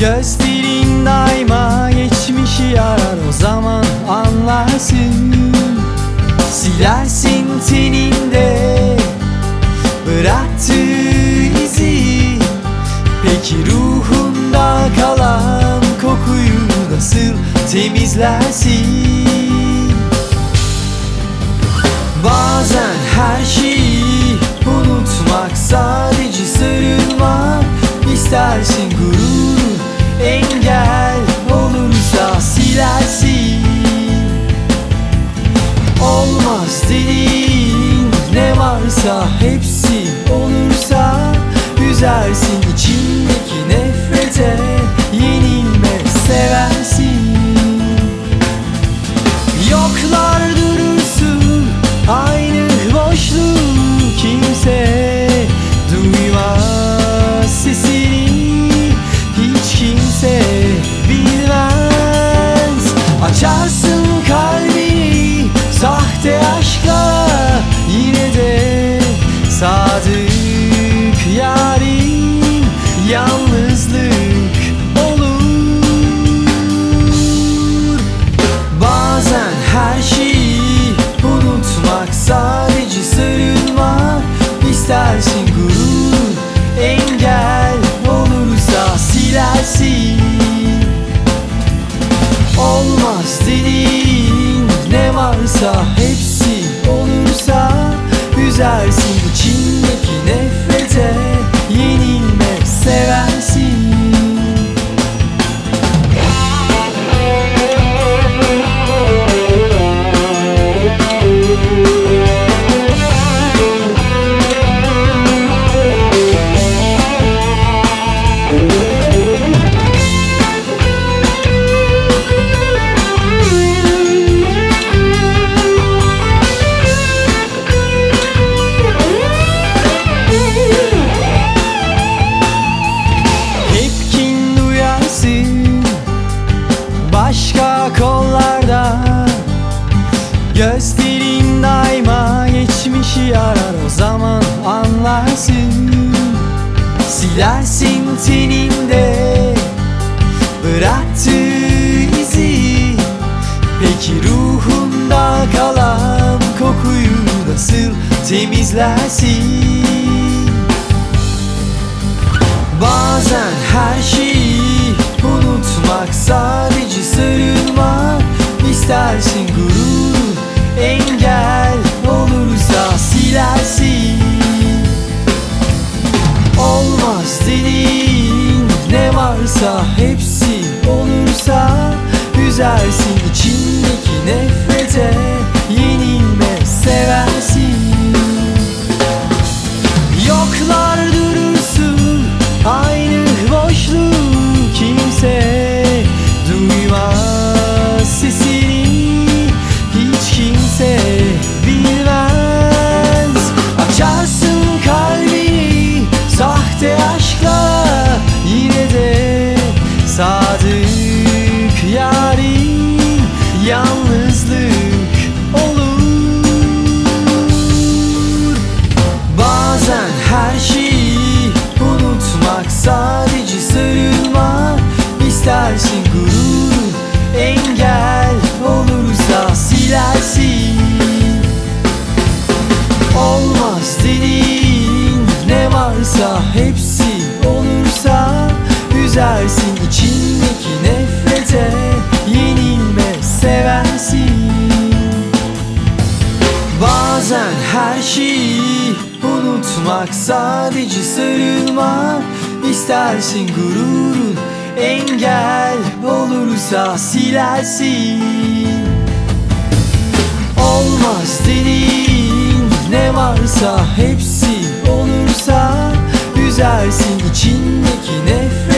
Gözlerin daima geçmişi arar o zaman anlarsın Silersin teninde bıraktığı izi Peki ruhunda kalan kokuyu nasıl temizlersin? Yalnızlık olur. Bazen her şeyi unutmak sadece sarılmak istersin gurur. Engel olursa silersin. Olmaz dediğin ne varsa hepsi olursa Üzersin Silersin teninde bıraktığı izi Peki ruhunda kalan kokuyu nasıl temizlersin? Üzersin içindeki nefrete yenilme seversin. Yoklar durursun aynı boşluk kimse duymaz. Sesini hiç kimse bilmez. Açarsın kalbini sahte aşkla yine de sadık istersin gurur engel olursa silersin. Olmaz dediğin ne varsa hepsi olursa Üzersin içindeki nefrete yenilme seversin. Bazen her şeyi unutmak sadece sarılmak istersin gururun engel olursa silersin. Olmaz dediğin ne varsa hepsi olursa Üzersin içindeki nefrete